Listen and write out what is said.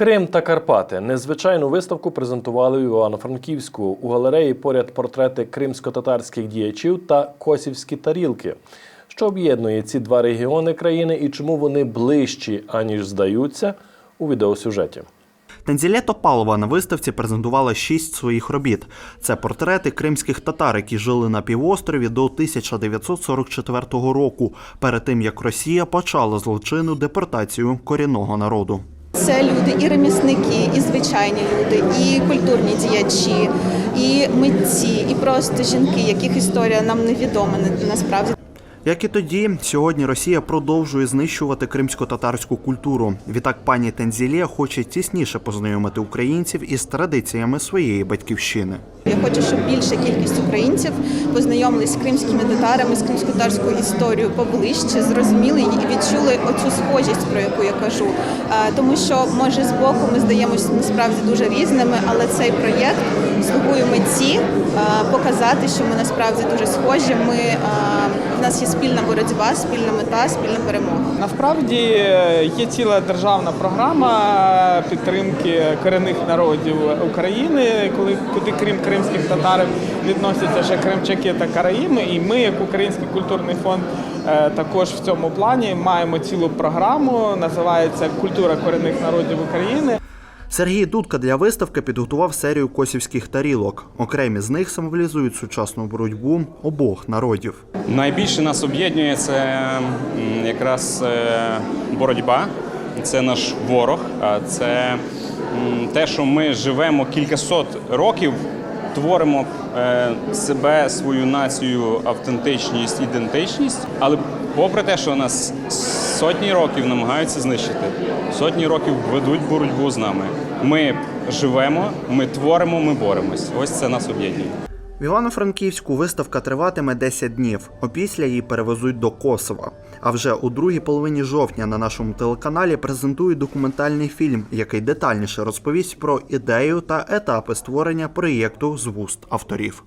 Крим та Карпати незвичайну виставку презентували в Івано-Франківську. У галереї поряд портрети кримсько-татарських діячів та косівські тарілки. Що об'єднує ці два регіони країни і чому вони ближчі, аніж здаються, у відеосюжеті. Танзілє Топалова на виставці презентувала шість своїх робіт. Це портрети кримських татар, які жили на півострові до 1944 року, перед тим як Росія почала злочинну депортацію корінного народу. Це люди і ремісники, і звичайні люди, і культурні діячі, і митці, і просто жінки, яких історія нам невідома на- насправді. Як і тоді, сьогодні Росія продовжує знищувати кримсько-татарську культуру. Відтак пані Тензілія хоче тісніше познайомити українців із традиціями своєї батьківщини. Я хочу, щоб більша кількість українців познайомились з кримськими татарами, з кримсько-татарською історією поближче, зрозуміли її і відчули оцю схожість, про яку я кажу. Е, Тому що може з боку ми здаємося насправді дуже різними, але цей проєкт слугує меті е, показати, що ми насправді дуже схожі. Ми е, в нас є спільна боротьба, спільна мета, спільна перемога. Насправді е, є ціла державна програма підтримки корінних народів України, коли куди крім кримських татарів відносяться ще кримчаки та караїми. І ми, як Український культурний фонд, е, також в цьому плані маємо цілу програму, називається Культура корінних народів України. Сергій Дудка для виставки підготував серію косівських тарілок. Окремі з них символізують сучасну боротьбу обох народів. Найбільше нас об'єднує це якраз е, боротьба, це наш ворог, а це те, що ми живемо кількасот років, творимо е, себе, свою націю, автентичність, ідентичність, але попри те, що нас сотні років намагаються знищити, сотні років ведуть боротьбу з нами. Ми живемо, ми творимо, ми боремось. Ось це нас об'єднує. В Івано-Франківську виставка триватиме 10 днів. Опісля її перевезуть до Косова. А вже у другій половині жовтня на нашому телеканалі презентують документальний фільм, який детальніше розповість про ідею та етапи створення проєкту з вуст авторів.